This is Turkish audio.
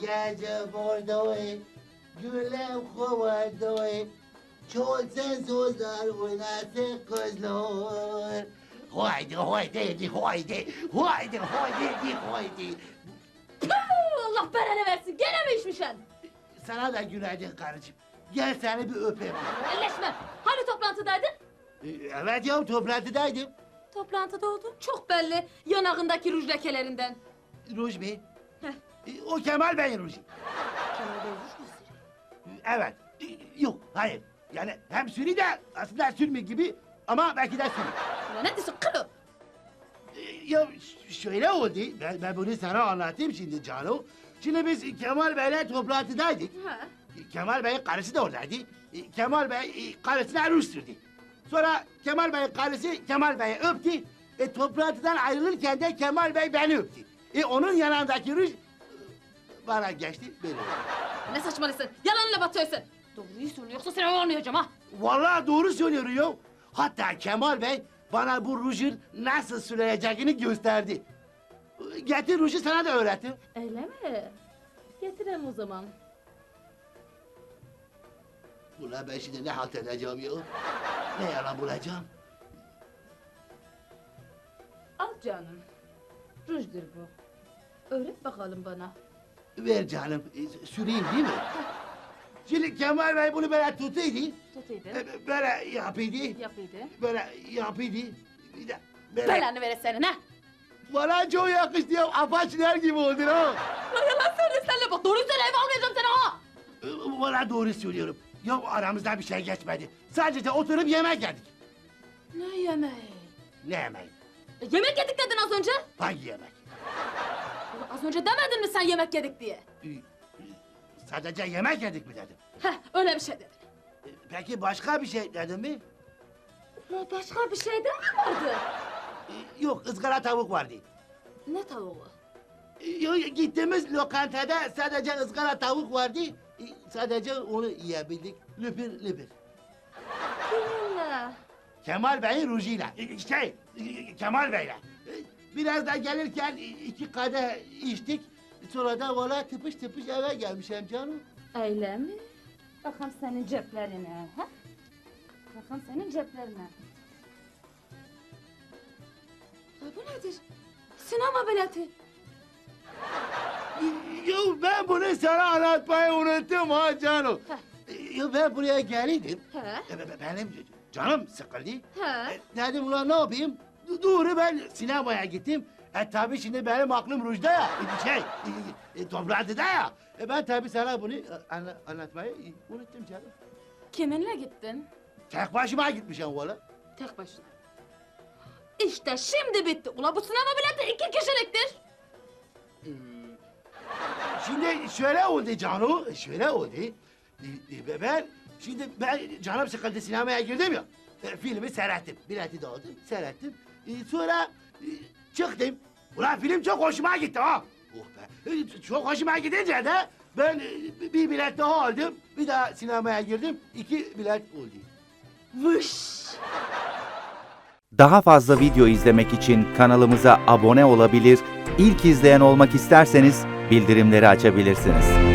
gece bordoy, gülüm kovardoy, çoğulsun sozlar oynasın kızlar. Haydi haydi haydi haydi haydi haydi. Allah belanı versin. Gene mi içmişsin? Sana da günaydın karıcığım. Gel seni bir öpeyim. Elleşme. Hani toplantıdaydın? Ee, Evet ya toplantıdaydım. Toplantıda oldun. Çok belli. Yanağındaki ruj lekelerinden. Ruj Bey. Heh. Ee, O Kemal Bey'in ruju. Kemal Bey ruj mu sürüyor? Evet. Ee, Yok hayır. Yani hem sürü de aslında sürmü gibi ama belki de sürü. Ulan ne diyorsun kılı? Ee, Ya ş- şöyle oldu. Ben, ben bunu sana anlatayım şimdi Cano. Şimdi biz Kemal Bey'le toplantıdaydık. Ha. Kemal Bey'in karısı da oradaydı. Kemal Bey e, karısına ruj sürdü. Sonra Kemal Bey'in karısı Kemal Bey'i öptü. E, toplantıdan ayrılırken de Kemal Bey beni öptü. E, onun yanındaki ruj e, bana geçti. Böyle. oldu. Ne saçmalısın? Yalanla batıyorsun. Doğruyu söyle yoksa seni anlayacağım ha. Vallahi doğru söylüyor ya. Hatta Kemal Bey bana bu rujun nasıl sürüleceğini gösterdi. Getir ruju sana da öğretim. Öyle mi? Getirem o zaman. Ulan ben şimdi ne halt edeceğim ya? Ne yalan bulacağım? Al canım. Rujdur bu. Öğret bakalım bana. Ver canım, e, süreyim değil mi? Şimdi Kemal Bey bunu böyle tutuydu. Tutuydu. e, Böyle yapıydı. Yapıydı. Böyle yapıydı. Bir de böyle... Belanı vere senin ha. Bana çok yakıştı ya. Apaçiler gibi oldu ha. Lan yalan söylesene bak. Doğruyu söyle eve almayacağım seni ha. E, Valla doğru söylüyorum. Ya aramızda bir şey geçmedi. Sadece oturup yemek yedik. Ne yemeği? Ne yemeği? E, yemek yedik dedin az önce. Hangi yemek? Az önce demedin mi sen yemek yedik diye? E, e, Sadece yemek yedik mi dedim. Heh öyle bir şey dedin. E, Peki başka bir şey dedim mi? Başka bir şey de mi vardı? E, Yok ızgara tavuk vardı. Ne tavuğu? E, Yok gittiğimiz lokantada sadece ızgara tavuk vardı. E, Sadece onu yiyebildik. Lüpür lüpür. Kiminle? Kemal Bey'in rujuyla. E, Şey, e, Kemal Bey'le. Biraz da gelirken iki kadeh içtik. Sonra da valla tıpış tıpış eve gelmişim canım. Öyle mi? Bakalım senin ceplerine. Ha? Bakalım senin ceplerine. Ha, bu nedir? Sinema bileti. Ya ben bunu sana anlatmayı unuttum ha canım. Ya ben buraya geldim. He? E, be- be- Benim canım sıkıldı. He? E, Dedim ulan ne yapayım? Doğru ben sinemaya gittim. E tabii şimdi benim aklım rujda ya. E, Şey, e, e, toplantıda ya. E, ben tabii sana bunu e, anla- anlatmayı e, unuttum canım. Kiminle gittin? Tek başıma gitmişim valla. Tek başına. İşte şimdi bitti. Ula bu sinema bileti iki kişiliktir. E, Şimdi şöyle oldu Canu, şöyle oldu. E, e, Ben, şimdi ben canım sıkıldı sinemaya girdim ya. E, filmi seyrettim, bileti de aldım, seyrettim. E, sonra e, çıktım. Ulan film çok hoşuma gitti ha. Oh be. E, çok hoşuma gidince de ben e, bir bilet daha aldım. Bir daha sinemaya girdim. iki bilet oldu. Vış. Daha fazla video izlemek için kanalımıza abone olabilir, ilk izleyen olmak isterseniz bildirimleri açabilirsiniz.